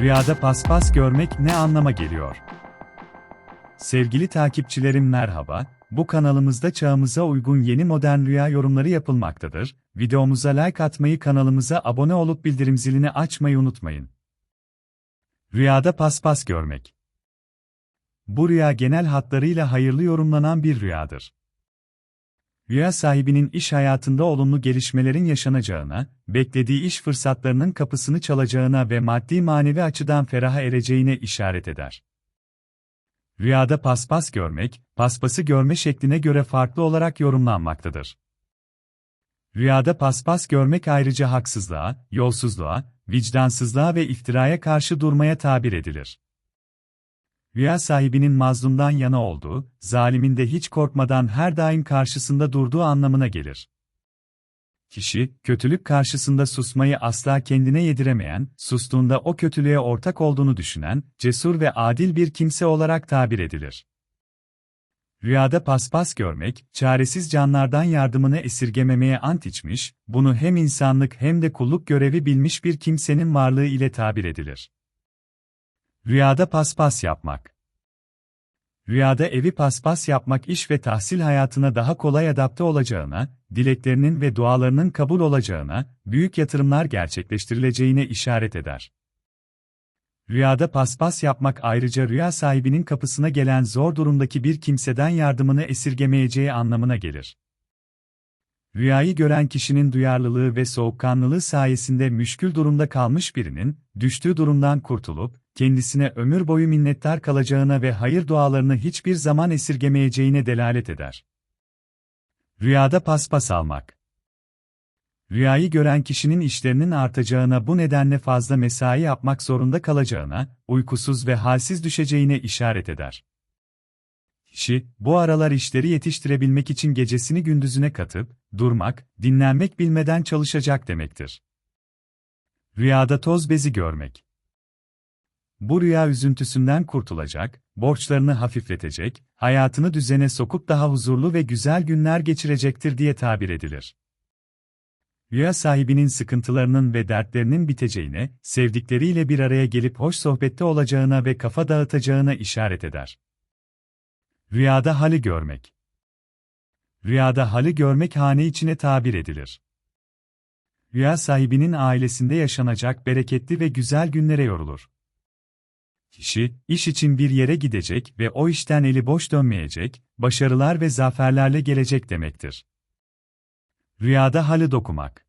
Rüyada paspas görmek ne anlama geliyor? Sevgili takipçilerim merhaba, bu kanalımızda çağımıza uygun yeni modern rüya yorumları yapılmaktadır. Videomuza like atmayı, kanalımıza abone olup bildirim zilini açmayı unutmayın. Rüyada paspas görmek. Bu rüya genel hatlarıyla hayırlı yorumlanan bir rüyadır. Rüya sahibinin iş hayatında olumlu gelişmelerin yaşanacağına, beklediği iş fırsatlarının kapısını çalacağına ve maddi manevi açıdan feraha ereceğine işaret eder. Rüyada paspas görmek, paspası görme şekline göre farklı olarak yorumlanmaktadır. Rüyada paspas görmek ayrıca haksızlığa, yolsuzluğa, vicdansızlığa ve iftiraya karşı durmaya tabir edilir. Rüya sahibinin mazlumdan yana olduğu, zalimin de hiç korkmadan her daim karşısında durduğu anlamına gelir. Kişi, kötülük karşısında susmayı asla kendine yediremeyen, sustuğunda o kötülüğe ortak olduğunu düşünen, cesur ve adil bir kimse olarak tabir edilir. Rüyada paspas görmek, çaresiz canlardan yardımını esirgememeye ant içmiş, bunu hem insanlık hem de kulluk görevi bilmiş bir kimsenin varlığı ile tabir edilir. Rüyada paspas yapmak. Rüyada evi paspas yapmak iş ve tahsil hayatına daha kolay adapte olacağına, dileklerinin ve dualarının kabul olacağına, büyük yatırımlar gerçekleştirileceğine işaret eder. Rüyada paspas yapmak ayrıca rüya sahibinin kapısına gelen zor durumdaki bir kimseden yardımını esirgemeyeceği anlamına gelir. Rüyayı gören kişinin duyarlılığı ve soğukkanlılığı sayesinde müşkül durumda kalmış birinin, düştüğü durumdan kurtulup, kendisine ömür boyu minnettar kalacağına ve hayır dualarını hiçbir zaman esirgemeyeceğine delalet eder. Rüyada paspas almak Rüyayı gören kişinin işlerinin artacağına bu nedenle fazla mesai yapmak zorunda kalacağına, uykusuz ve halsiz düşeceğine işaret eder. Kişi, bu aralar işleri yetiştirebilmek için gecesini gündüzüne katıp, durmak, dinlenmek bilmeden çalışacak demektir. Rüyada toz bezi görmek bu rüya üzüntüsünden kurtulacak, borçlarını hafifletecek, hayatını düzene sokup daha huzurlu ve güzel günler geçirecektir diye tabir edilir. Rüya sahibinin sıkıntılarının ve dertlerinin biteceğine, sevdikleriyle bir araya gelip hoş sohbette olacağına ve kafa dağıtacağına işaret eder. Rüyada hali görmek Rüyada hali görmek hane içine tabir edilir. Rüya sahibinin ailesinde yaşanacak bereketli ve güzel günlere yorulur. Kişi, iş için bir yere gidecek ve o işten eli boş dönmeyecek, başarılar ve zaferlerle gelecek demektir. Rüyada halı dokumak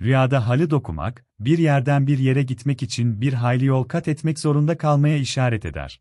Rüyada halı dokumak, bir yerden bir yere gitmek için bir hayli yol kat etmek zorunda kalmaya işaret eder.